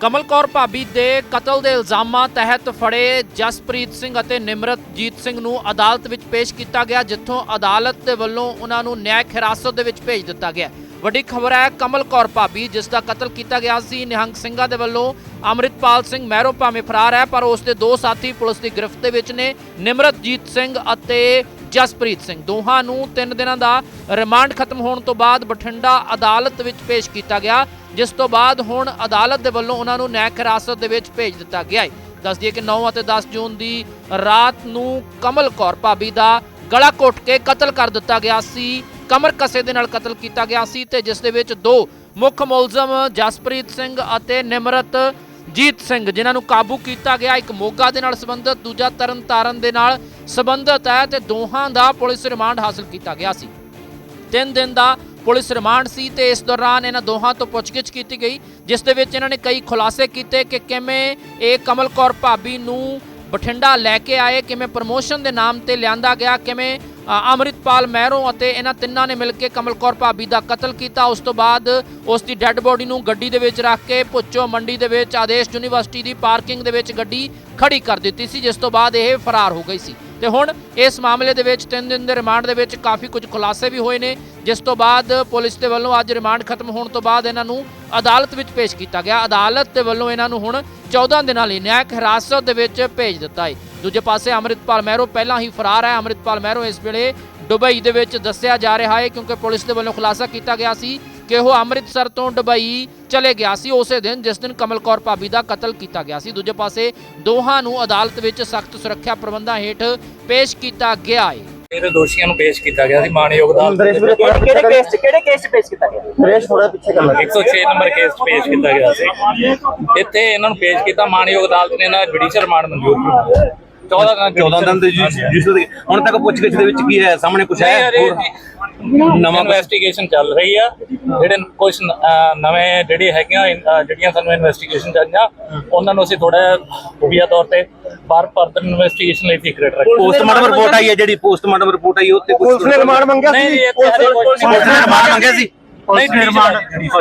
ਕਮਲ ਕੌਰ ਭਾਬੀ ਦੇ ਕਤਲ ਦੇ ਇਲਜ਼ਾਮਾਂ ਤਹਿਤ ਫੜੇ ਜਸਪ੍ਰੀਤ ਸਿੰਘ ਅਤੇ ਨਿਮਰਤਜੀਤ ਸਿੰਘ ਨੂੰ ਅਦਾਲਤ ਵਿੱਚ ਪੇਸ਼ ਕੀਤਾ ਗਿਆ, ਜਿੱਥੋਂ ਅਦਾਲਤ ਦੇ ਵੱਲੋਂ ਉਹਨਾਂ ਨੂੰ ਨਿਆਇਕ ਹਿਰਾਸਤ ਦੇ ਵਿੱਚ ਭੇਜ ਦਿੱਤਾ ਗਿਆ। ਵੱਡੀ ਖਬਰ ਹੈ, ਕਮਲ ਕੌਰ ਭਾਬੀ ਜਿਸ ਦਾ ਕਤਲ ਕੀਤਾ ਗਿਆ ਸੀ, ਨਿਹੰਗ ਸਿੰਘਾਂ ਦੇ ਵੱਲੋਂ ਅੰਮ੍ਰਿਤਪਾਲ ਸਿੰਘ ਮਹਿਰੋ ਭਾਵੇਂ ਫਰਾਰ ਹੈ, ਪਰ ਉਸ ਦੇ ਦੋ ਸਾਥੀ ਪੁਲਿਸ ਦੀ ਗ੍ਰਿਫਤ ਦੇ ਵਿੱਚ ਨੇ, ਨਿਮਰਤਜੀਤ ਸਿੰਘ ਅਤੇ ਜਸਪ੍ਰੀਤ ਸਿੰਘ। ਦੋਹਾਂ ਨੂੰ 3 ਦਿਨਾਂ ਦਾ ਰਿਮਾਂਡ ਖਤਮ ਹੋਣ ਤੋਂ ਬਾਅਦ ਬਠਿੰਡਾ ਅਦਾਲਤ ਵਿੱਚ ਪੇਸ਼ ਕੀਤਾ ਗਿਆ, ਜਿਸ ਤੋਂ ਬਾਅਦ ਹੁਣ ਅਦਾਲਤ ਦੇ ਵੱਲੋਂ ਉਹਨਾਂ ਨੂੰ ਨਿਆਇਕ ਹਿਰਾਸਤ ਦੇ ਵਿੱਚ ਭੇਜ ਦਿੱਤਾ ਗਿਆ ਹੈ। ਦੱਸ ਦਈਏ ਕਿ 9 ਅਤੇ 10 ਜੂਨ ਦੀ ਰਾਤ ਨੂੰ ਕਮਲ ਕੌਰ ਭਾਬੀ ਦਾ ਗਲਾ ਘੁੱਟ ਕੇ ਕਤਲ ਕਰ ਦਿੱਤਾ ਗਿਆ ਸੀ। ਕਮਰ ਕਸੇ ਦੇ ਨਾਲ ਕਤਲ ਕੀਤਾ ਗਿਆ ਸੀ ਤੇ ਜਿਸ ਦੇ ਵਿੱਚ ਦੋ ਮੁੱਖ ਮੁਲਜ਼ਮ ਜਸਪ੍ਰੀਤ ਸਿੰਘ ਅਤੇ ਨਿਮਰਤ ਜੀਤ ਸਿੰਘ, ਜਿਨ੍ਹਾਂ ਨੂੰ ਕਾਬੂ ਕੀਤਾ ਗਿਆ ਇੱਕ ਮੋਗਾ ਦੇ ਨਾਲ ਸੰਬੰਧਿਤ, ਦੂਜਾ ਤਰਨਤਾਰਨ ਦੇ ਨਾਲ ਸੰਬੰਧਿਤ ਹੈ ਤੇ ਦੋਹਾਂ ਦਾ ਪੁਲਿਸ ਰਿਮਾਂਡ ਹਾਸਲ ਕੀਤਾ ਗਿਆ ਸੀ। ਤਿੰਨ ਦਿਨ ਦਾ ਪੁਲਿਸ ਰਿਮਾਂਡ ਸੀ ਤੇ ਇਸ ਦੌਰਾਨ ਇਹਨਾਂ ਦੋਹਾਂ ਤੋਂ ਪੁੱਛਗਿੱਛ ਕੀਤੀ ਗਈ, ਜਿਸ ਦੇ ਵਿੱਚ ਇਹਨਾਂ ਨੇ ਕਈ ਖੁਲਾਸੇ ਕੀਤੇ ਕਿ ਕਿਵੇਂ ਇਹ ਕਮਲ ਕੌਰ ਭਾਬੀ ਨੂੰ ਬਠਿੰਡਾ ਲੈ ਕੇ ਆਏ, ਕਿਵੇਂ ਪ੍ਰਮੋਸ਼ਨ ਦੇ ਨਾਮ ਤੇ ਲਿਆਂਦਾ ਗਿਆ, ਕਿਵੇਂ ਅੰਮ੍ਰਿਤਪਾਲ ਮਹਿਰੋਂ ਅਤੇ ਇਹਨਾਂ ਤਿੰਨਾਂ ਨੇ ਮਿਲ ਕੇ ਕਮਲ ਕੌਰ ਭਾਬੀ ਦਾ ਕਤਲ ਕੀਤਾ। ਉਸ ਤੋਂ ਬਾਅਦ ਉਸ ਦੀ ਡੈੱਡ ਬੋਡੀ ਨੂੰ ਗੱਡੀ ਦੇ ਵਿੱਚ ਰੱਖ ਕੇ ਪੁੱਚੋ ਮੰਡੀ ਦੇ ਵਿੱਚ ਆਦੇਸ਼ ਯੂਨੀਵਰਸਿਟੀ ਦੀ ਪਾਰਕਿੰਗ ਦੇ ਵਿੱਚ ਗੱਡੀ ਖੜੀ ਕਰ ਦਿੱਤੀ ਸੀ, ਜਿਸ ਤੋਂ ਬਾਅਦ ਇਹ ਫਰਾਰ ਹੋ ਗਈ ਸੀ। ਤੇ ਹੁਣ ਇਸ ਮਾਮਲੇ ਦੇ ਵਿੱਚ 3 ਦਿਨ ਦੇ ਰਿਮਾਂਡ ਦੇ ਵਿੱਚ ਕਾਫੀ ਕੁਝ ਖੁਲਾਸੇ ਵੀ ਹੋਏ ਨੇ, ਜਿਸ ਤੋਂ ਬਾਅਦ ਪੁਲਿਸ ਦੇ ਵੱਲੋਂ ਅੱਜ ਰਿਮਾਂਡ ਖਤਮ ਹੋਣ ਤੋਂ ਬਾਅਦ ਇਹਨਾਂ ਨੂੰ ਅਦਾਲਤ ਵਿੱਚ ਪੇਸ਼ ਕੀਤਾ ਗਿਆ। ਅਦਾਲਤ ਦੇ ਵੱਲੋਂ ਇਹਨਾਂ ਨੂੰ ਹੁਣ 14 ਦਿਨਾਂ ਲਈ ਨਿਆਇਕ ਹਿਰਾਸਤ ਦੇ ਵਿੱਚ ਭੇਜ ਦਿੱਤਾ ਹੈ। ਦੂਜੇ ਪਾਸੇ ਅੰਮ੍ਰਿਤਪਾਲ ਮਹਿਰੋ ਪਹਿਲਾਂ ਹੀ ਫਰਾਰ ਹੈ। ਅੰਮ੍ਰਿਤਪਾਲ ਮਹਿਰੋ ਇਸ ਵੇਲੇ ਦੁਬਈ ਦੇ ਵਿੱਚ ਦੱਸਿਆ ਜਾ ਰਿਹਾ ਹੈ ਕਿਉਂਕਿ ਪੁਲਿਸ ਦੇ ਵੱਲੋਂ ਖੁਲਾਸਾ ਕੀਤਾ ਗਿਆ ਸੀ ਕਿ ਉਹ ਅੰਮ੍ਰਿਤਸਰ ਤੋਂ ਦੁਬਈ ਚਲੇ ਗਿਆ ਸੀ। ਉਸੇ ਦਿਨ ਜਿਸ ਦਿਨ ਕਮਲ ਕੌਰ ਭਾਬੀ ਦਾ ਕਤਲ ਕੀਤਾ ਗਿਆ ਸੀ। ਦੂਜੇ ਪਾਸੇ ਦੋਹਾਂ ਨੂੰ ਅਦਾਲਤ ਵਿੱਚ ਸਖਤ ਸੁਰੱਖਿਆ ਪ੍ਰਬੰਧਾਂ ਹੇਠ ਪੇਸ਼ ਕੀਤਾ ਗਿਆ ਹੈ। ਇਹਦੇ ਦੋਸ਼ੀਆਂ ਨੂੰ ਪੇਸ਼ ਕੀਤਾ ਗਿਆ ਸੀ। ਮਾਨਯੋਗ ਅਦਾਲਤ ਦੇ ਵਿੱਚ। ਕਿਹੜੇ ਕੇਸ 'ਚ ਕਿਹੜੇ ਕੇਸ 'ਚ ਪੇਸ਼ ਕੀਤਾ ਗਿਆ? ਨਰੇਸ਼ ਥੋੜਾ ਪਿੱਛੇ ਕਰ 106 ਨੰਬਰ ਕੇਸ 'ਚ ਪੇਸ਼ ਕੀਤਾ ਗਿਆ ਸੀ। ਇੱਥੇ ਇਹਨਾਂ ਨੂੰ ਪੇਸ਼ ਕੀਤਾ। ਮਾਨਯੋਗ ਅਦਾਲਤ ਨੇ ਇਹਨਾਂ ਦਾ ਜੁਡੀਸ਼ੀਅਲ ਰਿਮਾਂਡ ਮਨਜ਼ੂਰ ਕੀਤਾ। 14 ਦਿਨ 14 ਦਿਨ ਦੇ ਜਿ- ਜਿਸ ਦੇ ਹੁਣ ਤੱਕ ਪੁੱਛਗਿੱਛ ਦੇ ਵਿੱਚ ਕੀ ਹੈ? ਸਾਹਮਣੇ ਕੁਝ ਹੈ? ਨਵਾਂ ਇਨਵੈਸਟੀਗੇਸ਼ਨ ਚੱਲ ਰਹੀ ਆ। ਜਿਹੜੇ ਕੁਝ ਨਵੇਂ ਜਿਹੜੇ ਹੈਗੀਆਂ ਜਿਹੜੀਆਂ ਸਾਨੂੰ ਇਨਵੈਸਟੀਗੇਸ਼ਨ ਚਾਹੀਆਂ ਉਹਨਾਂ ਨੂੰ ਅਸੀਂ ਥੋੜਾ ਖੂਬੀਆ ਤੌਰ ਤੇ ਬਾਰ ਫਰਦਰ ਇਨਵੈਸਟੀਗੇਸ਼ਨ ਲਈ ਸੀਕ੍ਰੀਟ ਰੱਖਿਆ ਪੋਸਟਮਾਰਟਮ ਰਿਪੋਰਟ ਆਈ ਹੈ ਜਿਹੜੀ ਪੋਸਟਮਾਰਟਮ ਰਿਪੋਰਟ ਆਈ ਉਹ ਤੇ ਕੁਝ ਪੁਲਿਸ ਨੇ ਰਿਮਾਂਡ ਮੰਗਿਆ ਨਹੀਂ ਸੀ ਪੁਲਿਸ ਨੇ ਰਿਮਾਂਡ ਮੰਗਿਆ ਸੀ? ਨਹੀਂ। ਰਿਮਾਂਡ